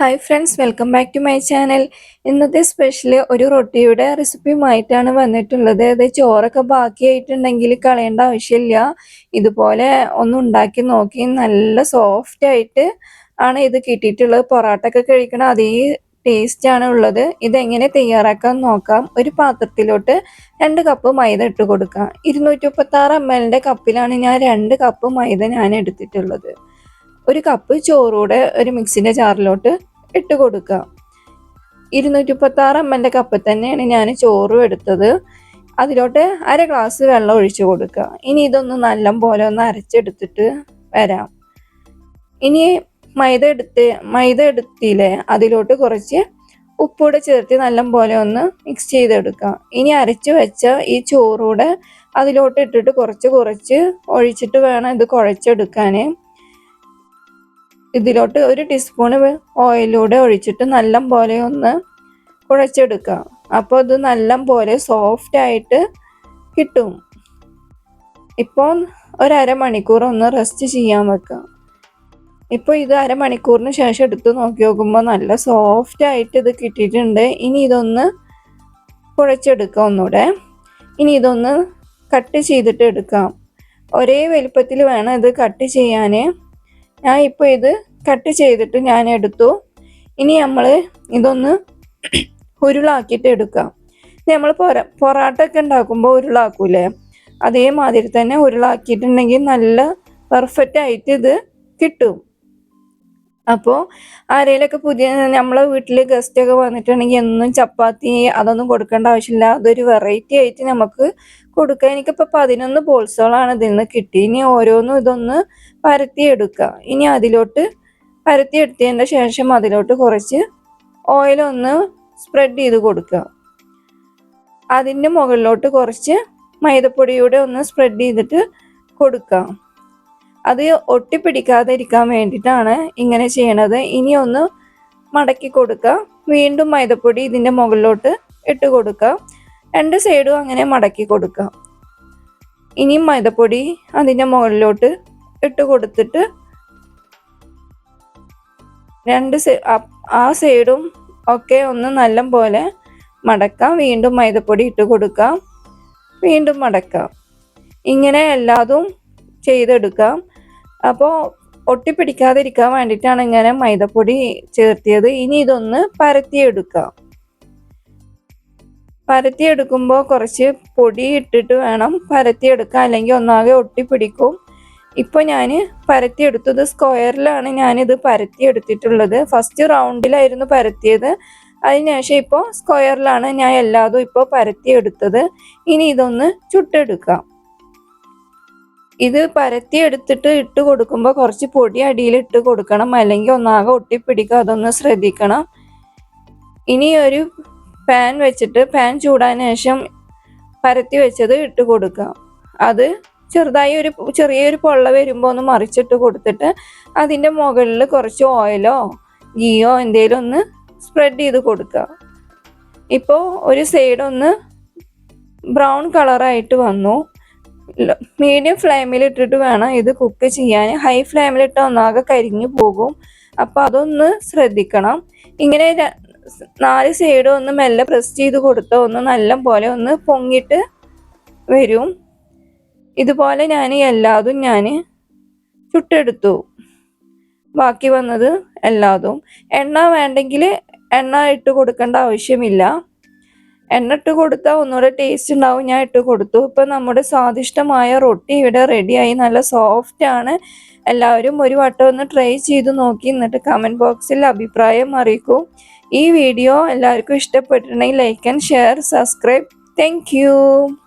Hi friends welcome back to my channel ഇന്നത്തെ special ഒരു റൊട്ടിയുടെ റെസിപ്പിയുമായിട്ടാണ് വന്നിട്ടുള്ളത്. അത് ചോറൊക്കെ ബാക്കിയായിട്ടുണ്ടെങ്കിൽ കളയേണ്ട ആവശ്യമില്ല. ഇതുപോലെ ഒന്ന് ഉണ്ടാക്കി നോക്കി. നല്ല സോഫ്റ്റ് ആയിട്ട് ആണ് ഇത് കിട്ടിയിട്ടുള്ളത്. പൊറാട്ടൊക്കെ കഴിക്കണം അതേ ടേസ്റ്റ് ആണ് ഉള്ളത്. ഇതെങ്ങനെ തയ്യാറാക്കാൻ നോക്കാം. ഒരു പാത്രത്തിലോട്ട് രണ്ട് കപ്പ് മൈദ ഇട്ട് കൊടുക്കാം. ഇരുന്നൂറ്റി മുപ്പത്തി ആറ് എം കപ്പിലാണ് ഞാൻ രണ്ട് കപ്പ് മൈദ ഞാൻ എടുത്തിട്ടുള്ളത്. ഒരു കപ്പ് ചോറൂടെ ഒരു മിക്സിന്റെ ജാറിലോട്ട് ഇട്ട് കൊടുക്കുക. ഇരുന്നൂറ്റി മുപ്പത്തി ആറ് എം എന്റെ കപ്പ് തന്നെയാണ് ഞാൻ ചോറും എടുത്തത്. അതിലോട്ട് അര ഗ്ലാസ് വെള്ളം ഒഴിച്ചു കൊടുക്കുക. ഇനി ഇതൊന്ന് നല്ല പോലെ ഒന്ന് അരച്ചെടുത്തിട്ട് വരാം. ഇനി മൈദ എടുത്ത് മൈദ എടുത്തില്ലേ അതിലോട്ട് കുറച്ച് ഉപ്പൂടെ ചേർത്ത് നല്ല പോലെ ഒന്ന് മിക്സ് ചെയ്തെടുക്കാം ഇനി അരച്ച് വെച്ച ഈ ചോറൂടെ അതിലോട്ട് ഇട്ടിട്ട് കുറച്ച് കുറച്ച് ഒഴിച്ചിട്ട് വേണം ഇത് കുഴച്ചെടുക്കാൻ ഇതിലോട്ട് ഒരു ടീസ്പൂണ് ഓയിലൂടെ ഒഴിച്ചിട്ട് നല്ല പോലെ ഒന്ന് കുഴച്ചെടുക്കുക അപ്പോൾ ഇത് നല്ല പോലെ സോഫ്റ്റ് ആയിട്ട് കിട്ടും. ഇപ്പോൾ ഒരമണിക്കൂർ ഒന്ന് റെസ്റ്റ് ചെയ്യാൻ വെക്കുക ഇപ്പോൾ ഇത് അരമണിക്കൂറിന് ശേഷം എടുത്ത് നോക്കി നോക്കുമ്പോൾ നല്ല സോഫ്റ്റ് ആയിട്ട് ഇത് കിട്ടിയിട്ടുണ്ട്. ഇനി ഇതൊന്ന് കുഴച്ചെടുക്കുക ഒന്നുകൂടെ ഇനി ഇതൊന്ന് കട്ട് ചെയ്തിട്ട് എടുക്കാം. ഒരേ വലിപ്പത്തിൽ വേണം ഇത് കട്ട് ചെയ്യാൻ ഞാൻ ഇപ്പോൾ ഇത് കട്ട് ചെയ്തിട്ട് ഞാൻ എടുത്തു. ഇനി നമ്മൾ ഇതൊന്ന് ഉരുളാക്കിയിട്ട് എടുക്കാം. നമ്മൾ പൊറ പൊറാട്ട ഒക്കെ ഉണ്ടാക്കുമ്പോൾ ഉരുളാക്കൂലേ? അതേമാതിരി തന്നെ ഉരുളാക്കിയിട്ടുണ്ടെങ്കിൽ നല്ല പെർഫെക്റ്റ് ആയിട്ട് ഇത് കിട്ടും. അപ്പോൾ ആരെങ്കിലൊക്കെ പുതിയ നമ്മളെ വീട്ടിൽ ഗസ്റ്റ് ഒക്കെ വന്നിട്ടുണ്ടെങ്കിൽ എന്നും ചപ്പാത്തി അതൊന്നും കൊടുക്കേണ്ട ആവശ്യമില്ല. അതൊരു വെറൈറ്റി ആയിട്ട് നമുക്ക് കൊടുക്കുക എനിക്കിപ്പോൾ പതിനൊന്ന് ബോൾസുകളാണ് ഇതിൽ നിന്ന് കിട്ടി. ഇനി ഓരോന്നും ഇതൊന്ന് പരത്തിയെടുക്കുക ഇനി അതിലോട്ട് പരത്തിയെടുത്തതിന്റെ ശേഷം അതിലോട്ട് കുറച്ച് ഓയിലൊന്ന് സ്പ്രെഡ് ചെയ്ത് കൊടുക്കുക അതിന്റെ മുകളിലോട്ട് കുറച്ച് മൈദപ്പൊടിയൂടെ ഒന്ന് സ്പ്രെഡ് ചെയ്തിട്ട് കൊടുക്കുക അത് ഒട്ടിപ്പിടിക്കാതെ ഇരിക്കാൻ വേണ്ടിയിട്ടാണ് ഇങ്ങനെ ചെയ്യണത്. ഇനി ഒന്ന് മടക്കി കൊടുക്കുക. വീണ്ടും മൈദപ്പൊടി ഇതിന്റെ മുകളിലോട്ട് ഇട്ട് കൊടുക്കുക. രണ്ട് സൈഡും അങ്ങനെ മടക്കി കൊടുക്കുക. ഇനിയും മൈദപ്പൊടി അതിന്റെ മുകളിലോട്ട് ഇട്ട് കൊടുത്തിട്ട് രണ്ട് ആ സൈഡും ഒക്കെ ഒന്ന് നല്ല പോലെ മടക്കാം വീണ്ടും മൈദപ്പൊടി ഇട്ട് കൊടുക്കാം വീണ്ടും മടക്കാം ഇങ്ങനെ എല്ലാതും ചെയ്തെടുക്കാം അപ്പോൾ ഒട്ടിപ്പിടിക്കാതിരിക്കാൻ വേണ്ടിയിട്ടാണ് ഇങ്ങനെ മൈദപ്പൊടി ചേർത്തിയത്. ഇനി ഇതൊന്ന് പരത്തിയെടുക്കാം. പരത്തിയെടുക്കുമ്പോൾ കുറച്ച് പൊടി ഇട്ടിട്ട് വേണം പരത്തിയെടുക്കാൻ. അല്ലെങ്കിൽ ഒന്നാകെ ഒട്ടിപ്പിടിക്കും. ഇപ്പോൾ ഞാൻ പരത്തിയെടുത്തത് സ്ക്വയറിലാണ് ഞാനിത് പരത്തിയെടുത്തിട്ടുള്ളത്. ഫസ്റ്റ് റൗണ്ടിലായിരുന്നു പരത്തിയത്. അതിനുശേഷം ഇപ്പോൾ സ്ക്വയറിലാണ് ഞാൻ എല്ലാതും ഇപ്പോൾ പരത്തിയെടുത്തത്. ഇനി ഇതൊന്ന് ചുട്ടെടുക്കാം. ഇത് പരത്തി എടുത്തിട്ട് ഇട്ട് കൊടുക്കുമ്പോൾ കുറച്ച് പൊടി അടിയിൽ ഇട്ട് കൊടുക്കണം. അല്ലെങ്കിൽ ഒന്നാകെ ഒട്ടിപ്പിടിക്കുക അതൊന്ന് ശ്രദ്ധിക്കണം. ഇനി ഒരു പാൻ വെച്ചിട്ട് പാൻ ചൂടാൻ ശേഷം പരത്തി വെച്ചത് ഇട്ട് കൊടുക്കുക. അത് ചെറുതായി ഒരു ചെറിയൊരു പൊള്ള വരുമ്പോൾ ഒന്ന് മറിച്ചിട്ട് കൊടുത്തിട്ട് അതിന്റെ മുകളിൽ കുറച്ച് ഓയിലോ ഗീയോ എന്തെങ്കിലും ഒന്ന് സ്പ്രെഡ് ചെയ്ത് കൊടുക്കുക. ഇപ്പോൾ ഒരു സൈഡ് ഒന്ന് ബ്രൗൺ കളറായിട്ട് വന്നു. മീഡിയം ഫ്ലെയിമിൽ ഇട്ടിട്ട് വേണം ഇത് കുക്ക് ചെയ്യാൻ. ഹൈ ഫ്ലെയിമിലിട്ട് ഒന്നാകെ കരിഞ്ഞു പോകും. അപ്പോൾ അതൊന്ന് ശ്രദ്ധിക്കണം. ഇങ്ങനെ നാല് സൈഡും ഒന്ന് മെല്ലെ പ്രസ് ചെയ്ത് കൊടുത്താൽ ഒന്ന് നല്ല പോലെ ഒന്ന് പൊങ്ങിട്ട് വരും. ഇതുപോലെ ഞാൻ എല്ലാതും ഞാൻ ചുട്ടെടുത്തു. ബാക്കി വന്നത് എല്ലാതും. എണ്ണ വേണ്ടെങ്കിൽ എണ്ണ ഇട്ട് കൊടുക്കേണ്ട ആവശ്യമില്ല. എണ്ണ ഇട്ട് കൊടുത്താൽ ഒന്നുകൂടെ ടേസ്റ്റ് ഉണ്ടാവും. ഞാൻ ഇട്ട് കൊടുത്തു. ഇപ്പം നമ്മുടെ സ്വാദിഷ്ടമായ റൊട്ടി ഇവിടെ റെഡിയായി നല്ല സോഫ്റ്റ് ആണ്. എല്ലാവരും ഒരു വട്ടം ഒന്ന് ട്രൈ ചെയ്ത് നോക്കി. എന്നിട്ട് കമന്റ് ബോക്സിൽ അഭിപ്രായം അറിയിക്കൂ. ഈ വീഡിയോ എല്ലാവർക്കും ഇഷ്ടപ്പെട്ടിട്ടുണ്ടെങ്കിൽ like and share subscribe thank